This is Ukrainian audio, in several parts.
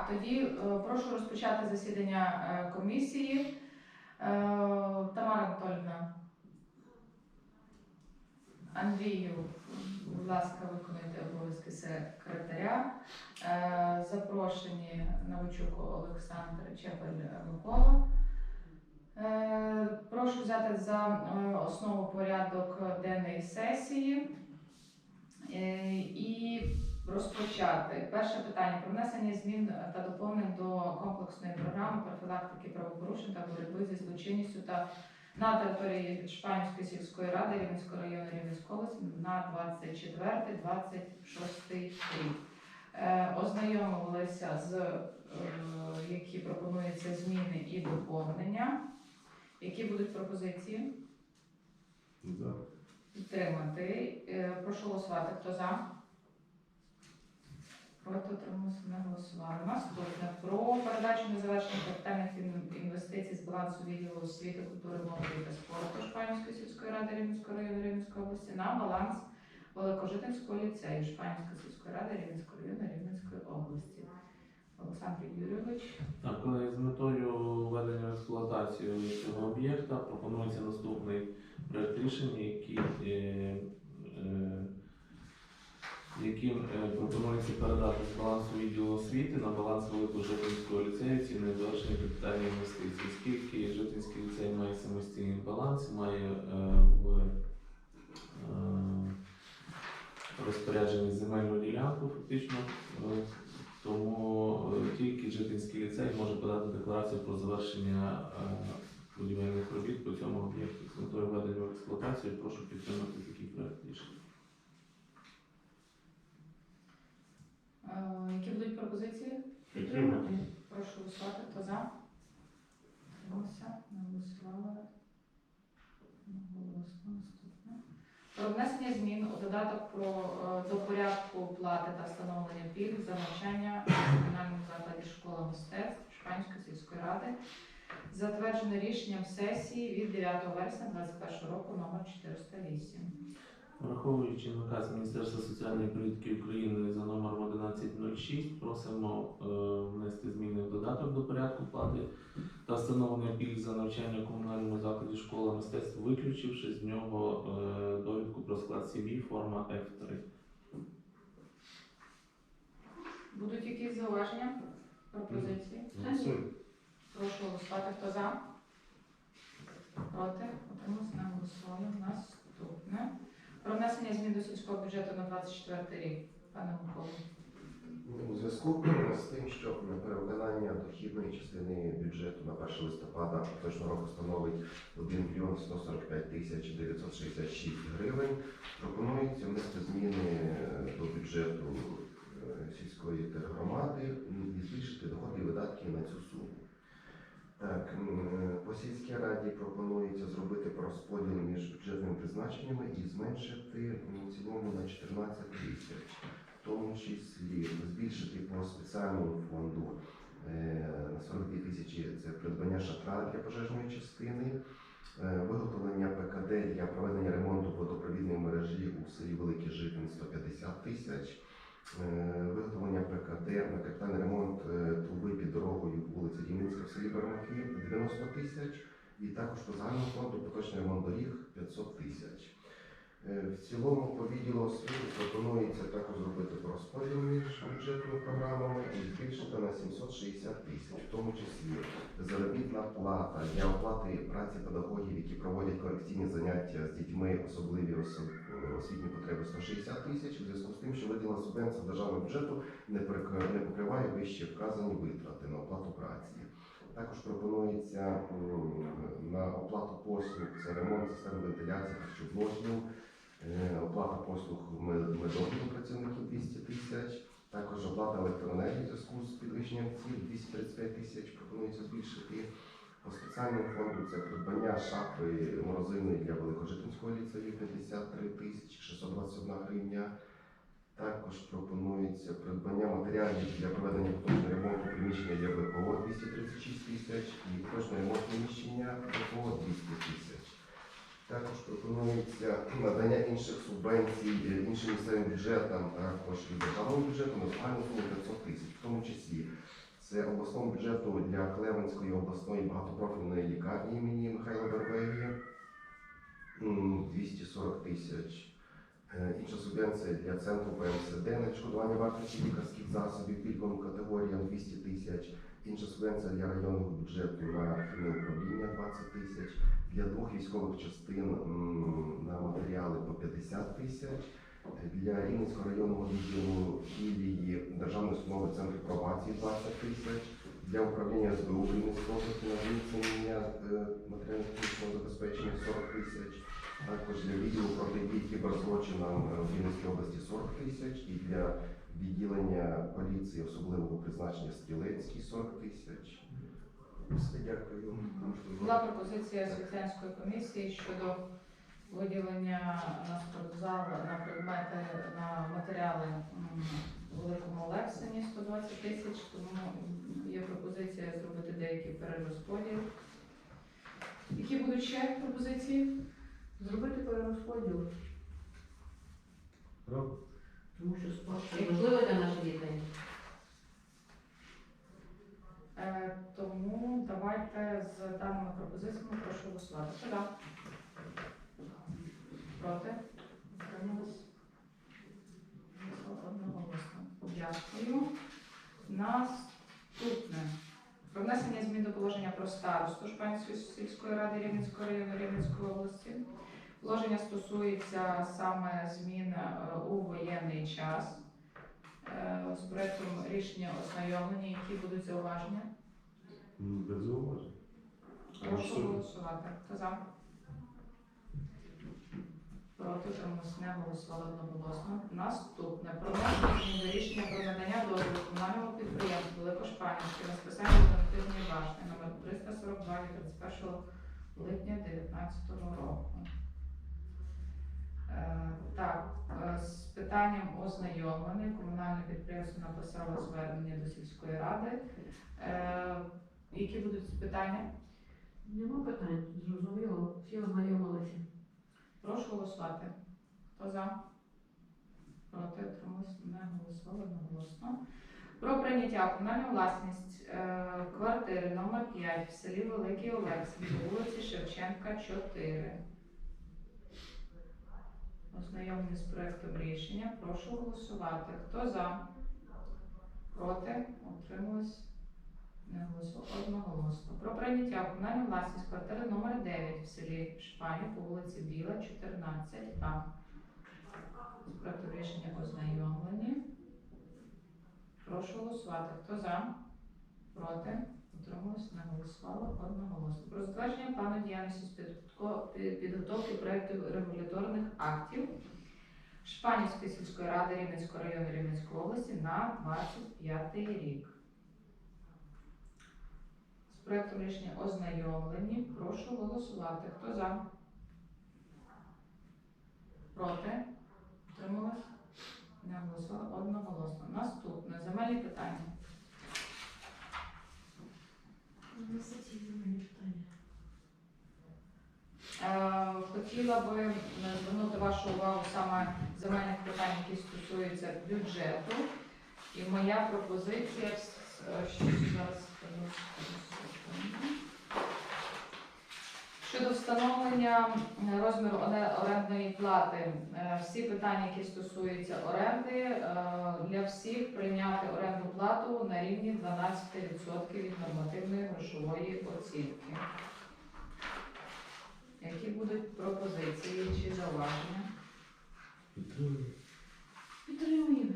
Так, тоді е, прошу розпочати засідання е, комісії. Е, Тамара Анатольовна. Андрію, будь ласка, виконуйте обов'язки секретаря. Запрошені Новичук Олександр Чепель Микола. Прошу взяти за основу порядок денної сесії. І розпочати. Перше питання про внесення змін та доповнень до комплексної програми профілактики правопорушень та боротьби зі злочинністю та на території Шпанівської сільської ради Рівненського району Рівненської області на 24-26 рік. Е, Ознайомилися з е, які пропонуються зміни і доповнення. Які будуть пропозиції? За. Підтримати. Е, Прошу голосувати. Хто за? Проти утрималися не голосували. Наступне про передачу незавершених капітальних інвестицій з балансу відділу освіти, культури, молоді та спорту Шпанівської сільської ради Рівненського району Рівненської області на баланс Великожитинського ліцею Шпанівської сільської ради Рівненського району Рівненської області. Олександр Юрійович. Так, з метою введення в експлуатацію цього об'єкта пропонується наступний проект рішення, який, е, е, яким е, пропонується передати з балансу відділу освіти на баланс Великожитинського ліцею ці незавершені капітальні інвестиції. Оскільки Житинський ліцей має самостійний баланс, має е, в е, розпорядженні земельну ділянку фактично. е, тому тільки Житинський ліцей може подати декларацію про завершення будівельних робіт по цьому об'єкту. З метою введення в експлуатацію прошу підтримати такий проект рішення. Е, Які будуть пропозиції? Підтримати. Прошу голосувати. Хто за? Тримався? Не. Одноголосно. Наступне. Про внесення змін у додаток про, е, до порядку оплати та встановлення пільг за навчання у комунальному закладі школа мистецтв Шпанської сільської ради, затверджене рішенням сесії від 9 вересня 2021 року номер 408. Враховуючи наказ Міністерства соціальної політики України за номером 1106, просимо е, внести зміни в додаток до порядку плати та встановлення пільг за навчання у комунальному закладі школа мистецтв, виключивши з нього е, довідку про склад CV форма F3. Будуть якісь зауваження? Пропозиції? Голосуємо. Прошу голосувати. Хто за? Проти? Утримався не голосували. Наступне. Про внесення змін до сільського бюджету на 24 рік. Пане Миколо. У зв'язку з тим, що перевиконання дохідної частини бюджету на 1 листопада точного року становить 1 мільйон 145 тисяч 966 гривень, пропонується внести зміни до бюджету е, сільської тергромади і збільшити доходи і видатки на цю суму. Так, сільській раді пропонується зробити розподіл між бюджетними призначеннями і зменшити м, в цілому на 14 тисяч в тому числі збільшити по спеціальному фонду е, на 42 тисячі це придбання шатра для пожежної частини, е, виготовлення ПКД для проведення ремонту водопровідної мережі у селі Великий Житин 150 тисяч. ПКД на капітальний ремонт е, труби під дорогою вулиці Дімінська в селі Бермаки 90 тисяч. І також по загальному фонду поточний ремонт доріг 500 тисяч. Е, В цілому по відділу освіти пропонується також зробити розподіл між бюджетними програмами і збільшити на 760 тисяч, в тому числі заробітна плата для оплати праці педагогів, які проводять корекційні заняття з дітьми, особливі осо- освітні потреби 160 тисяч, у зв'язку з тим, що виділена субвенція державного бюджету не покриває вище вказані витрати на оплату праці. Також пропонується на оплату послуг це ремонт системи вентиляції харчоблоків, Оплата послуг мед- медогляду працівників 200 тисяч. Також оплата електроенергії в зв'язку з підвищенням цін 235 тисяч пропонується збільшити. По спеціальному фонду це придбання шафи морозильної для Великожитинського ліцею 53 тисячі 621 гривня. Також пропонується придбання матеріалів для проведення поточного ремонту приміщення для ВПО 236 тисяч і поточний ремонт приміщення ВПО 200 тисяч. Також пропонується надання інших субвенцій е, іншим місцевим бюджетам, також і державному бюджету на загальну суму 500 тисяч, в тому числі Це обласному бюджету для Клевенської обласної багатопрофільної лікарні імені Михайла Вербегії. 240 тисяч. Е, Інша субвенція для центру ПМСД на відшкодування вартості лікарських засобів пільговим категоріям 200 тисяч. Інша субвенція для районного бюджету на управління 20 тисяч. Для двох військових частин на матеріали по 50 тисяч. Для Рівненського районного відділу філії Державної установи Центру пробації 20 тисяч. Для управління СБУ на зміцнення е, матеріально-технічного забезпечення 40 тисяч. Також для відділу протидії кіберзлочинам е, в Рівненській області 40 тисяч. І для відділення поліції особливого призначення Стрілецький 40 тисяч. Дякую. Була пропозиція Світлянської комісії щодо виділення на спортзал на предмети на матеріали у Великому Олексині 120 тисяч, тому є пропозиція зробити деякий перерозподіл. Які будуть ще пропозиції? Зробити перерозподіл, тому що спорт важливо для наших дітей. Е, тому давайте з даними пропозиціями прошу голосувати. Хто за? Проти? Утримались? Одноголосно. Дякую. Наступне. Про внесення змін до положення про старосту Шпанської сільської ради Рівненського району Рівненської області. Положення стосується саме змін е, у воєнний час. Е, З проектом рішення ознайомлені, які будуть зауваження. Без зауважень. Прошу голосувати. Хто за? Проти утримались, не голосували одноголосно. Наступне. Про внесення рішення про надання дозволу комунальному підприємству Великошпанівське на списання альтернативної башни номер 342 від 31 липня 2019 року. Е, Так, е, з питанням ознайомлений. Комунальне підприємство написало звернення до сільської ради. Е, Які будуть питання? Нема питань, зрозуміло, всі ознайомилися. Прошу голосувати. Хто за? Проти утримались? Не голосували одноголосно. Про прийняття комунальну власність квартири номер 5 в селі Великий Олексій, вулиці Шевченка, 4. Ознайомлені з проектом рішення. Прошу голосувати. Хто за? Проти? Утримались? Не голосували одноголосно. Про прийняття в комунальну власність квартири номер 9 в селі Шпані по вулиці Біла, 14А. З проектом рішення ознайомлені. Прошу голосувати. Хто за? Проти? Утрималось? Не голосували одноголосно. Про затвердження плану діяльності з підготовки проєктів регуляторних актів Шпанівської сільської ради Рівненського району Рівненської області на 25 рік. З проектом рішення ознайомлені. Прошу голосувати. Хто за? Проти? Утрималась? Не голосували одноголосно. Наступне земельні питання. Е, Хотіла би е, звернути вашу увагу саме земельних питань, які стосуються бюджету. І моя пропозиція е, зараз щодо встановлення е, розміру орендної плати. Всі питання, які стосуються оренди, для всіх прийняти орендну плату на рівні 12% від нормативної грошової оцінки. Які будуть пропозиції чи зауваження? Підтримую. Підтримуємо.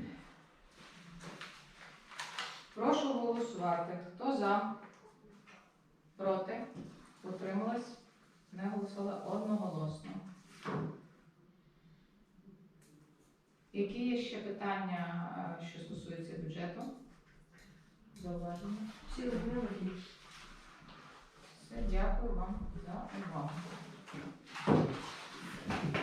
Прошу голосувати. Хто за? Проти? Утрималась? Не голосувала одноголосно. Які є ще питання, е, що стосуються бюджету? Зауваження? Всі ознайомилися. Все, дякую вам за увагу. どうぞ。